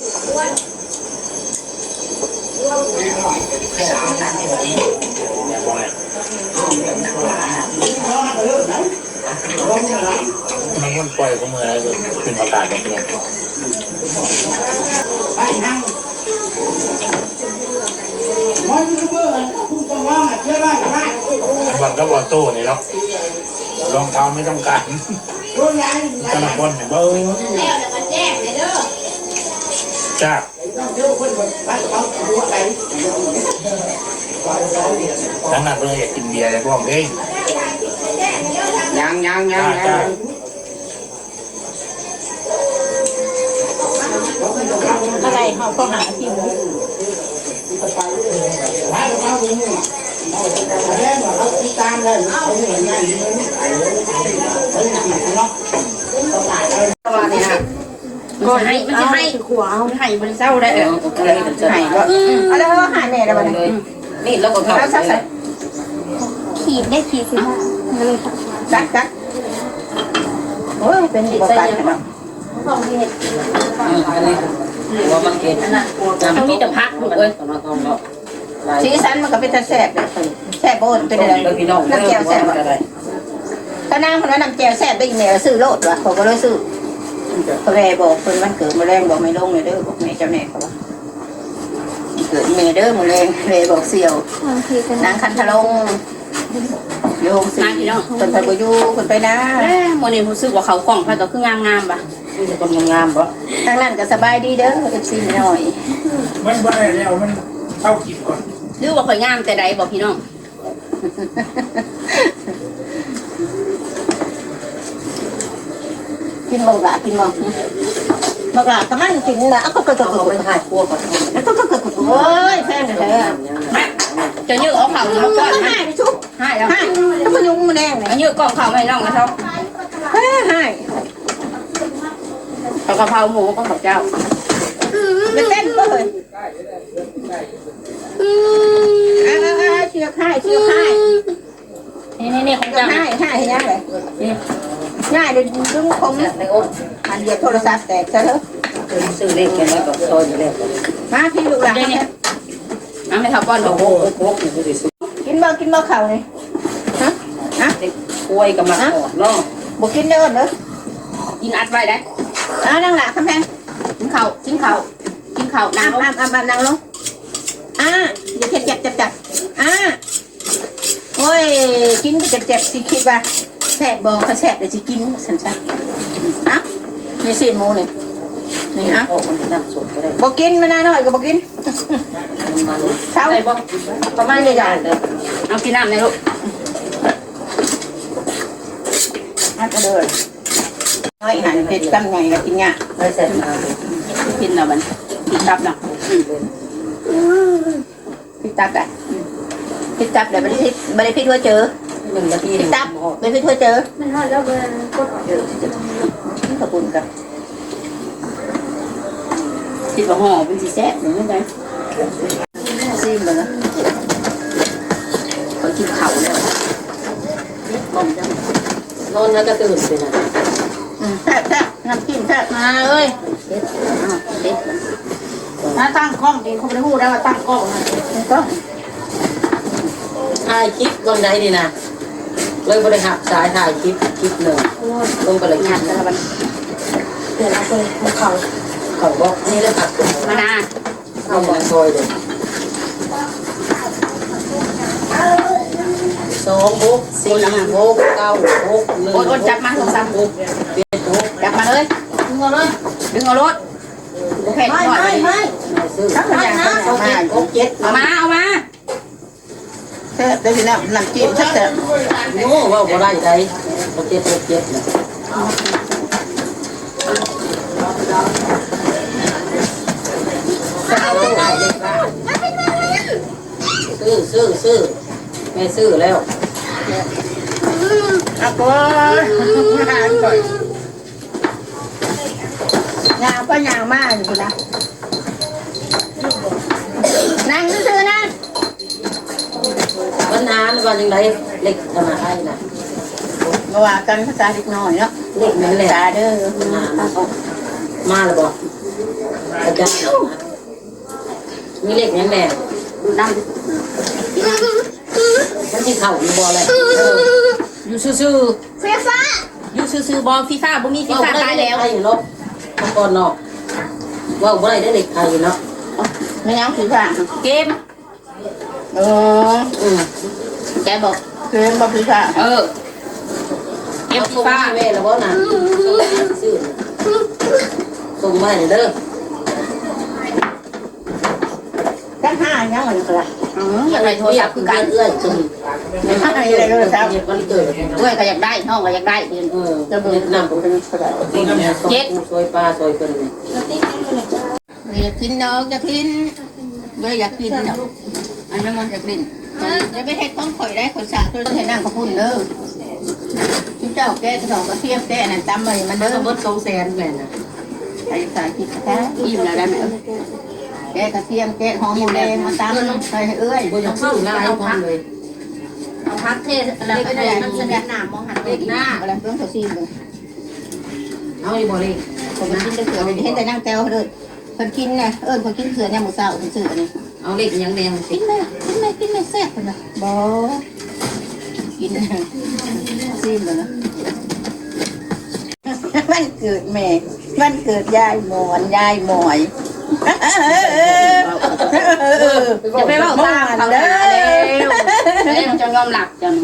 มันมันปล่อยก็มือแล้วขึ้นอากาศกันเลยมันก็บอโต้นี่เนาะรองเท้าไม่ต้องการกระบอนเบิ้งแล้วแล้วก็แจ้งเลยเด้อ จ้าขนาดเลยอยากกินเบียร์เลยบอกเด้งยังยังยัจ้างจ้าอะไรเขาก็หาที่มือว่า ให้มันจะให้ขวาให้มันเศร้าได้เออให้ก็เอาแล้วหาแม่แล้วมันเลยนี่แล้วก็เข้าแล้วสักใส่ขีดได้ขีดสิบเลยจักจักโอ้ยเป็นดีใจเนาะอันนี้หัวมันเก็ดต้องมีแต่พักลูกเอ้ยต้องต้องเนาะสีสันมันก็เป็นตาแสบเลยแสบโบนเป็นอะไรพี่น้องน้ำแก้วแสบวะอะไรก็นั่งคนว่าน้ำแก้วแสบได้อีเมลซื้อโลดวะเขาก็เลยซื้อเขา แม่บอกคนวันเกิดมาแรงบอกไม่ลงเลยเด้อบอกแม่เจ้าแม่เขาว่าเกิดเมเด้อมาแรงแม่บอกเสี่ยวนางคันทะลงโยงสิคนไปบุยูคนไปนะเอ้โมนี่รู้สึกว่าเขากล่องเขาก็คืองามงามๆป่ะนี่คนงามบ่ทางนั้นก็สบายดีเด้อเอฟซีหน่อยมันบ่ได้แล้วมันเข้ากินก่อนหรือว่าข่อยงามแต่ใดบอกพี่น้อง กินบังหลากินบังบังหลาก็มันกินนะก็ก็ก็เอาก็ไปถ่ายครัวก่อนก็ก็ก็โอ้ยแพงเลยจะยืดเอาเข่ามาก่อนให้ไปชุบให้แล้วให้แล้วก็ยุงมันแดงเลยยืดกล่องเข่าไม่น้องนะเขาให้ให้กะเพราหมูก็ของเจ้าเป็นเต้นก็เลยอ่าเชือกให้เชือกให้ นี่นี่นี่ของ เชือก เจ้า ให้ให้ให้ยังเลย ง่ายเลยดึงคมในอกอันเดียโทรศัพท์แตกซะเถอะซื้อเลขกันแล้วก็ซอยอยู่แล้วมาพี่ลูกหลานเอาไม่ทับก้อนโอ้บอกโหโคกอยู่ที่สุดกินบ่กินบ่เข่านี่ฮะฮะกล้วยกับมะกอกเนาะบ่กินเด้อเด้อกินอัดไว้ได้อ่านั่งหละคำแพงกินเข่ากินเข่ากินเข่าน้ำน้ำน้ำน้ำนั่งลงอ่าอย่าเจ็บเจ็บเจ็บเจ็บอ่าโอ้ยกินเจ็บเจ็บสิคิดว่า แสบบ่เขาแสบเดี๋ยวสิกินสันสันอะนี่สิหมูนี่นี่อะโอ้มันน้ำสดก็ได้บ่กินมานานหน่อยก็บ่กินมาลูกเช้าอะไรบอกประมาณนี้จ้ะเอากินน้ำในลูกอะก็เดินน้อยหันเผ็ดกำไงก็กินยากได้เสร็จมากินแล้วมันกินตับนะพิดตับได้พิดตับเดี๋ยวไม่ได้พิดไม่ได้พิดว่าเจอ หนึ่งนาทีพิดตับไม่พิดว่าเจอมันทอดแล้วมันกดขอบคุณครับคิดว่าห่อเป็นสีแซ่บหรือไม่ไงซิมเลยนะเขากินเข่าแล้วบอกจังนอนแล้วก็ตื่นไปนะอืมแซ่บแซ่บน้ำจิ้มแซ่บมาเอ้ยอ้าวเด็ดมาตั้งกล้องเองเขาไม่ได้พูดได้ว่าตั้งกล้องนะก็ถ่ายคลิปวันไหนดีนะ เลยบริหารสายถ่ายคลิปคลิปหนึ่งลงไปเลยงานแล้วมันเดี๋ยวเราไปภูเขาเขาบอกนี่เลยผัดมานานเอามาซอยเลยสองหกสี่หกเก้าหกหนึ่งโอนโอนจับมาสองสามหกเจ็ดหกจับมาเลยดึงเอาเลยดึงเอารถโอเคไม่ก่อนไม่ไม่ไม่ซื้อทั้งหมดอย่างทั้งหมหดกเจ็ดหกเจ็ดเอามาเอามาแซ่บได้สินะน้ำจิ้มแซ่บแซ่บโอ้ว่าบ่ได้ใจหกเจ็ดหกเจ็ดนะซื้อซื้อซื้อไม่ซื้อแล้วอะก็หานก่อนยางก็ยางมากอยู่นะนั่งซื้อๆนะ วันนานวันยังไงเล็กขนาดไหนนะมาว่ากันภาษาเล็กน้อยเนาะเล็กนั่นแหละภาษาเด้อมามาแล้วบอกมอาจารย์มีเล็กยังแน่ดูน้ำมันที่เข่าอยู่บ่อะไรอยู่ซื่อเฟีฟ้าอยู่ซื่อๆบอฟีฟ่าบ่มีๆฟีฟ่าตายแล้วไทยอยู่เนาะมังกรเนาะว่าบ่ได้ได้เด็กไทยเนาะไม่ยังคือค่ะเกมเอออืม แกบอกเกมบ่คือค่ะเออเกมเอาฟีส่งฟ่าให้แม่แล้วบ่น่ะส่งให้ซื่อส่งมาให้เด้อจังห้ายังมันก็ละอืมอยากได้โทรศัพท์คือกันเอื้อยจังถ้าอะไรเลยครับเฮ็ดวันเกิดเอ้ยก็อยากได้น้องก็อยากได้เดือนเออจะเบิ่งนำเป็นเท่าไหร่กินเนี่ยซอยซอยปลาซอยเพิ่นนี่อยากกินเนาะอยากกินเว้ยอยากกินเนาะอันนั้นมันอยากกิน จะไปเฮ็ดของข่อยได้คนสาตัวให้นั่งกับพุ่นเด้อที่เจ้าแก้กระดองกระเทียมแก้นั่นตำไปมันมันเด้อก็เบิด200,000แม่น่ะไอ้สายกินแท้อิ่มแล้วได้ไหมแก้กระเทียมแก้หอมหมูแดงมาตำใส่ให้เอ้ยบ่อยากซื้อหลายพร้อมเลยเอาพักเทศแล้วก็ได้มันแสดงหน้ามองหันเด็กหน้าอะไรเพิ่งเขาซีมเลยเอาอีบ่เลยผมมันกินได้เสือเห็นแต่นั่งแต้วเลยคนกินนะเอิญคนกินเสือเนี่ยหมูสาวคนซื้อนี่ เอาเล็กยังแดงสิกินเลยกินเลยกินเลยแซ่บเลยนะบอกินซีมเลยนะมันเกิดแม่มันเกิดยายหมอนยายหมอยจะไปเล่าตามเขาเด้เด้ออเด้อจะยอมหลักจัง